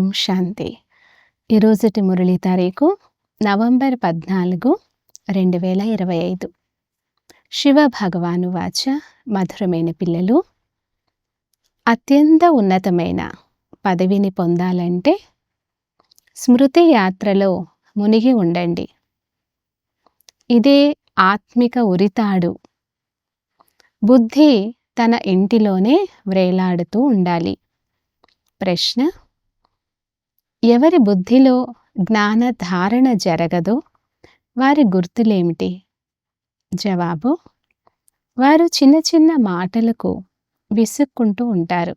ఓం శాంతి. ఈరోజుటి మురళి తారీఖు నవంబర్ పద్నాలుగు రెండు వేల ఇరవై ఐదు. శివ భగవాను వాచ మధురమైన పిల్లలు అత్యంత ఉన్నతమైన పదవిని పొందాలంటే స్మృతి యాత్రలో మునిగి ఉండండి. ఇదే ఆత్మిక ఉరితాడు. బుద్ధి తన ఇంటిలోనే వ్రేలాడుతూ ఉండాలి. ప్రశ్న ఎవరి బుద్ధిలో జ్ఞానధారణ జరగదో వారి గుర్తులేమిటి? జవాబు వారు చిన్న చిన్న మాటలకు విసుక్కుంటూ ఉంటారు.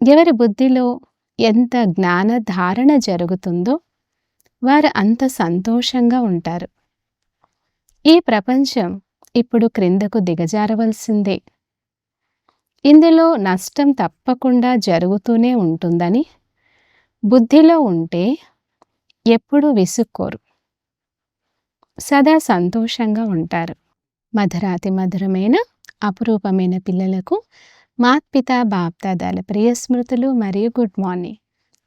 ఎవరి బుద్ధిలో ఎంత జ్ఞానధారణ జరుగుతుందో వారు అంత సంతోషంగా ఉంటారు. ఈ ప్రపంచం ఇప్పుడు క్రిందకు దిగజారవలసిందే. ఇందులో నష్టం తప్పకుండా జరుగుతూనే ఉంటుందని బుద్ధిలో ఉంటే ఎప్పుడూ విసుక్కోరు. సదా సంతోషంగా ఉంటారు. మధురాతి మధురమైన అపురూపమైన పిల్లలకు మాత్పిత బాప్దాదాల ప్రియ స్మృతులు మరియు గుడ్ మార్నింగ్.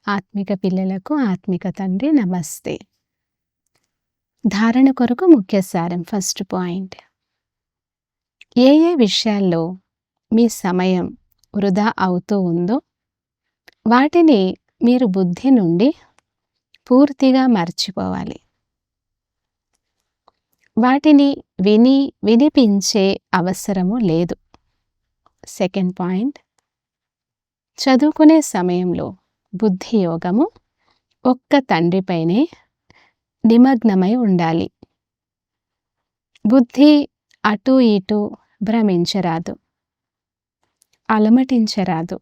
ఆత్మిక పిల్లలకు ఆత్మిక తండ్రి నమస్తే. ధారణ కొరకు ముఖ్య సారం ఫస్ట్ పాయింట్. ఏ ఏ విషయాల్లో మీ సమయం వృధా అవుతూ ఉందో వాటిని మీరు బుద్ధి నుండి పూర్తిగా మర్చిపోవాలి. వాటిని విని వినిపించే అవసరము లేదు. Second point. చదువుకునే సమయంలో బుద్ధి యోగము ఒక్క తండ్రిపైనే నిమగ్నమై ఉండాలి. బుద్ధి అటు ఇటు భ్రమించరాదు. అలమటించరాదు.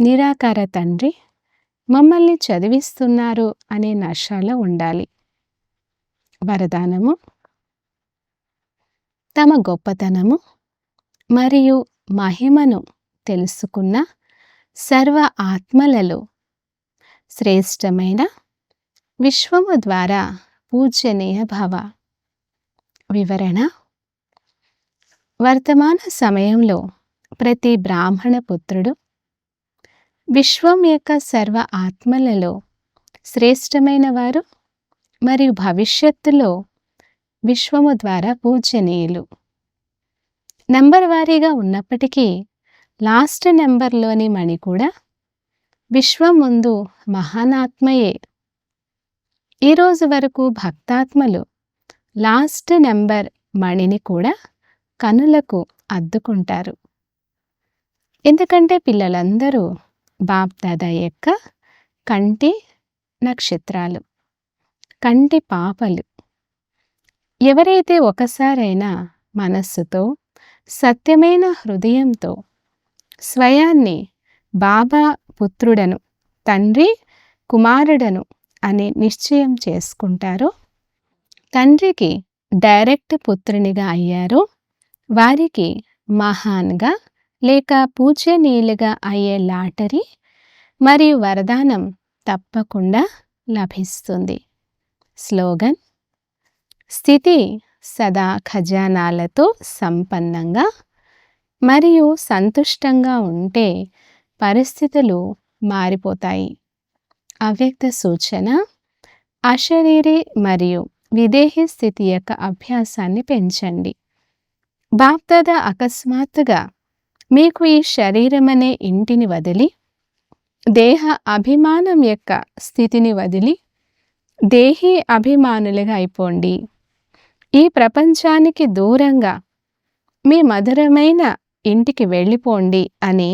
నిరాకార తండ్రి మమ్మల్ని చదివిస్తున్నారు అనే నషాలో ఉండాలి. వరదానము తమ గొప్పతనము మరియు మహిమను తెలుసుకున్న సర్వ ఆత్మలలో శ్రేష్టమైన విశ్వము ద్వారా పూజనీయ భవ. వివరణ వర్తమాన సమయంలో ప్రతి బ్రాహ్మణ పుత్రుడు విశ్వం యొక్క సర్వ ఆత్మలలో శ్రేష్టమైన వారు మరియు భవిష్యత్తులో విశ్వము ద్వారా పూజనీయులు. నంబర్ వారీగా ఉన్నప్పటికీ లాస్ట్ నెంబర్లోని మణి కూడా విశ్వం ముందు మహానాత్మయే. ఈరోజు వరకు భక్తాత్మలు లాస్ట్ నెంబర్ మణిని కూడా కనులకు అద్దుకుంటారు. ఎందుకంటే పిల్లలందరూ బాప్దాద యొక్క కంటి నక్షత్రాలు కంటి పాపలు. ఎవరైతే ఒకసారైనా మనస్సుతో సత్యమైన హృదయంతో స్వయాన్ని బాబా పుత్రుడను తండ్రి కుమారుడను అని నిశ్చయం చేసుకుంటారో తండ్రికి డైరెక్ట్ పుత్రునిగా అయ్యారో వారికి మహాన్గా లేక పూజనీయులుగా అయ్యే లాటరీ మరియు వరదానం తప్పకుండా లభిస్తుంది. స్లోగన్ స్థితి సదా ఖజానాలతో సంపన్నంగా మరియు సంతుష్టంగా ఉంటే పరిస్థితులు మారిపోతాయి. అవ్యక్త సూచన అశరీరి మరియు విదేహీ స్థితి యొక్క అభ్యాసాన్ని పెంచండి. బాప్దాద అకస్మాత్తుగా మీకు ఈ శరీరం అనే ఇంటిని వదిలి దేహ అభిమానం యొక్క స్థితిని వదిలి దేహీ అభిమానులుగా అయిపోండి. ఈ ప్రపంచానికి దూరంగా మీ మధురమైన ఇంటికి వెళ్ళిపోండి అని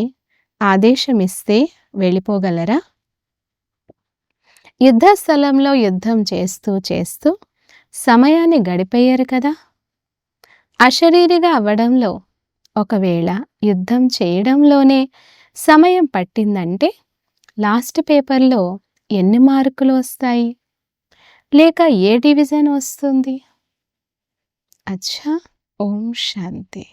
ఆదేశమిస్తే వెళ్ళిపోగలరా? యుద్ధ స్థలంలో యుద్ధం చేస్తూ చేస్తూ సమయాన్ని గడిపేయారు కదా? అశరీరిగా అవ్వడంలో ఒకవేళ యుద్ధం చేయడంలోనే సమయం పట్టిందంటే లాస్ట్ పేపర్లో ఎన్ని మార్కులు వస్తాయి? లేక ఏ డివిజన్ వస్తుంది? అచ్చా ఓం శాంతి.